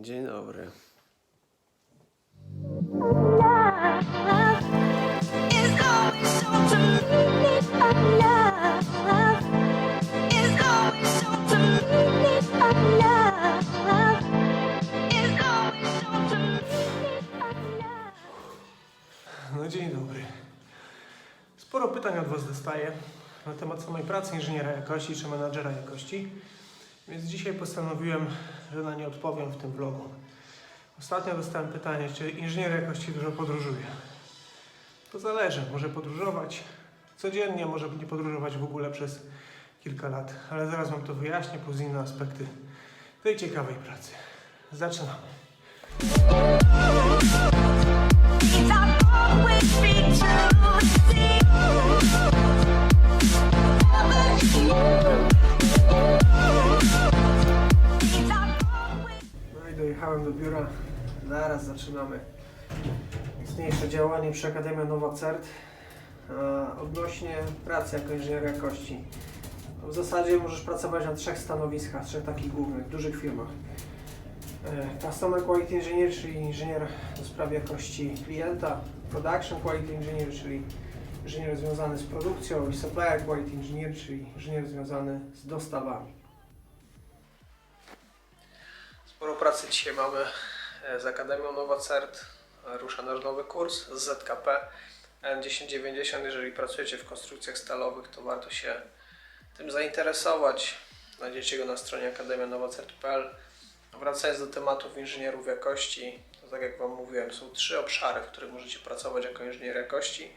Dzień dobry. No dzień dobry. Sporo pytań od Was dostaję na temat samej pracy inżyniera jakości czy menadżera jakości, więc dzisiaj postanowiłem, że na nie odpowiem w tym vlogu. Ostatnio dostałem pytanie, czy inżynier jakości dużo podróżuje. To zależy, może podróżować codziennie, może nie podróżować w ogóle przez kilka lat, ale zaraz Wam to wyjaśnię, plus inne aspekty tej ciekawej pracy. Zaczynamy. It's Zaraz zaczynamy mocniejsze działanie przy Akademii Nowa CERT odnośnie pracy jako inżynier jakości. W zasadzie możesz pracować na trzech stanowiskach, trzech takich głównych, dużych firmach. E, Customer Quality Engineer, czyli inżynier do spraw jakości klienta, Production Quality Engineer, czyli inżynier związany z produkcją i Supplier Quality Engineer, czyli inżynier związany z dostawami. Sporo pracy dzisiaj mamy z Akademią Nowa CERT. E, Rusza nasz nowy kurs z ZKP N1090. Jeżeli pracujecie w konstrukcjach stalowych, to warto się tym zainteresować. Znajdziecie go na stronie akademianowacert.pl. Wracając do tematów inżynierów jakości, to tak jak Wam mówiłem, są trzy obszary, w których możecie pracować jako inżynier jakości.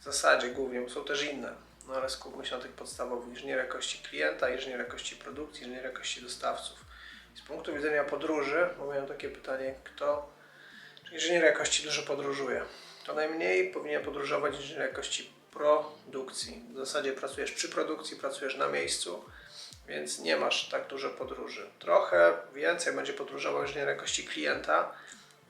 W zasadzie głównie, są też inne, no ale skupmy się na tych podstawowych. Inżynier jakości klienta, inżynier jakości produkcji, inżynier jakości dostawców. Z punktu widzenia podróży, bo miałem takie pytanie, kto, czy inżynier jakości dużo podróżuje? To najmniej powinien podróżować inżynier jakości produkcji. W zasadzie pracujesz przy produkcji, pracujesz na miejscu, więc nie masz tak dużo podróży. Trochę więcej będzie podróżował inżynier jakości klienta,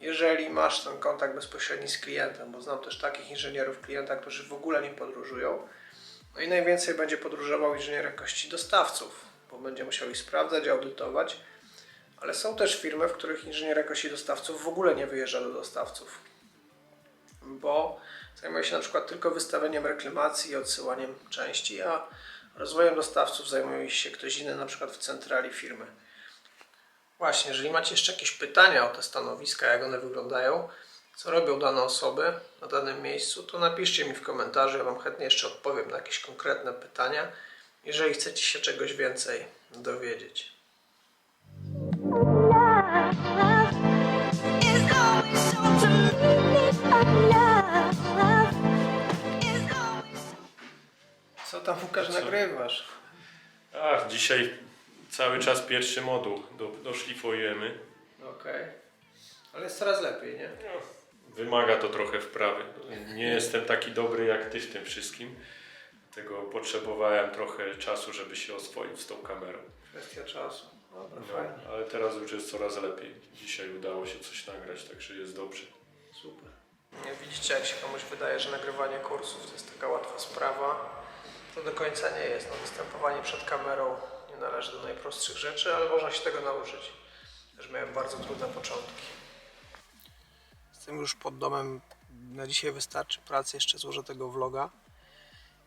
jeżeli masz ten kontakt bezpośredni z klientem, bo znam też takich inżynierów klienta, którzy w ogóle nie podróżują. No i najwięcej będzie podróżował inżynier jakości dostawców, bo będzie musiał ich sprawdzać, audytować. Ale są też firmy, w których inżynier jakości dostawców w ogóle nie wyjeżdża do dostawców, bo zajmuje się na przykład tylko wystawianiem reklamacji i odsyłaniem części, a rozwojem dostawców zajmuje się ktoś inny, na przykład w centrali firmy. Właśnie, jeżeli macie jeszcze jakieś pytania o te stanowiska, jak one wyglądają, co robią dane osoby na danym miejscu, to napiszcie mi w komentarzu, ja Wam chętnie jeszcze odpowiem na jakieś konkretne pytania, jeżeli chcecie się czegoś więcej dowiedzieć. Tam Łukasz nagrywasz? Ach, dzisiaj cały czas pierwszy moduł do, doszlifujemy. Okej. Ale jest coraz lepiej, nie? No, wymaga to trochę wprawy. Nie jestem taki dobry jak ty w tym wszystkim. Tego potrzebowałem trochę czasu, żeby się oswoić z tą kamerą. Kwestia czasu. Dobra, No, fajnie. ale teraz już jest coraz lepiej. Dzisiaj udało się coś nagrać, także jest dobrze. Super. Jak widzicie, jak się komuś wydaje, że nagrywanie kursów to jest taka łatwa sprawa, to do końca nie jest. No, występowanie przed kamerą nie należy do najprostszych rzeczy, ale można się tego nauczyć. Też miałem bardzo trudne początki. Z tym już pod domem na dzisiaj wystarczy pracy, jeszcze złożę tego vloga.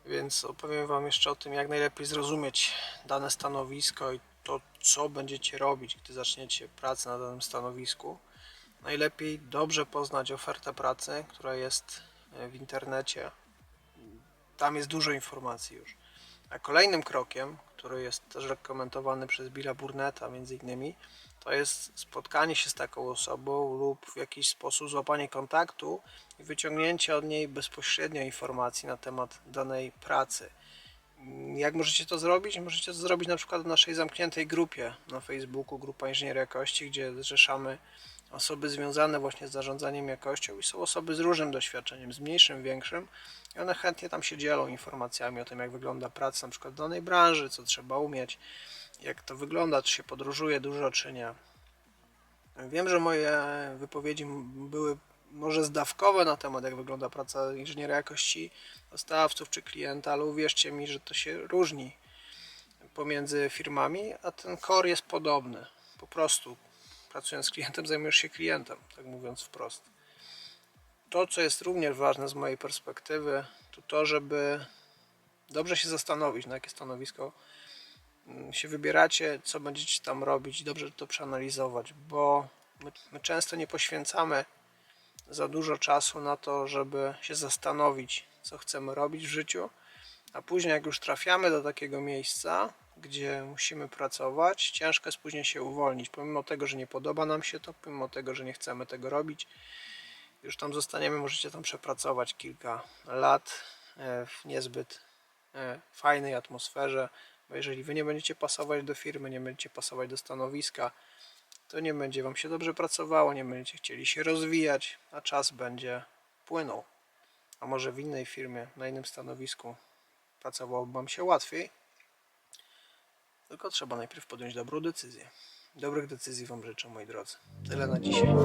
Więc opowiem Wam jeszcze o tym, jak najlepiej zrozumieć dane stanowisko i to, co będziecie robić, gdy zaczniecie pracę na danym stanowisku. Najlepiej dobrze poznać ofertę pracy, która jest w internecie. Tam jest dużo informacji już. A kolejnym krokiem, który jest też rekomendowany przez Billa Burnetta między innymi, to jest spotkanie się z taką osobą lub w jakiś sposób złapanie kontaktu i wyciągnięcie od niej bezpośrednio informacji na temat danej pracy. Jak możecie to zrobić? Możecie to zrobić na przykład w naszej zamkniętej grupie na Facebooku, grupa Inżynier Jakości, gdzie zrzeszamy osoby związane właśnie z zarządzaniem jakością i są osoby z różnym doświadczeniem, z mniejszym, większym i one chętnie tam się dzielą informacjami o tym, jak wygląda praca na przykład w danej branży, co trzeba umieć, jak to wygląda, czy się podróżuje dużo, czy nie. Wiem, że moje wypowiedzi były może zdawkowe na temat, jak wygląda praca inżyniera jakości dostawców czy klienta, ale uwierzcie mi, że to się różni pomiędzy firmami, a ten core jest podobny. Po prostu pracując z klientem, zajmujesz się klientem, tak mówiąc wprost. To, co jest również ważne z mojej perspektywy, to to, żeby dobrze się zastanowić, na jakie stanowisko mm, się wybieracie, co będziecie tam robić, dobrze to przeanalizować, bo my, my często nie poświęcamy za dużo czasu na to, żeby się zastanowić, co chcemy robić w życiu, a później, jak już trafiamy do takiego miejsca, gdzie musimy pracować, ciężko jest później się uwolnić, pomimo tego, że nie podoba nam się to, pomimo tego, że nie chcemy tego robić. Już tam zostaniemy, możecie tam przepracować kilka lat e, w niezbyt e, fajnej atmosferze, bo jeżeli wy nie będziecie pasować do firmy, nie będziecie pasować do stanowiska, to nie będzie wam się dobrze pracowało, nie będziecie chcieli się rozwijać, a czas będzie płynął. A może w innej firmie, na innym stanowisku pracowałoby wam się łatwiej. Tylko trzeba najpierw podjąć dobrą decyzję. Dobrych decyzji Wam życzę, moi drodzy. Tyle na dzisiaj.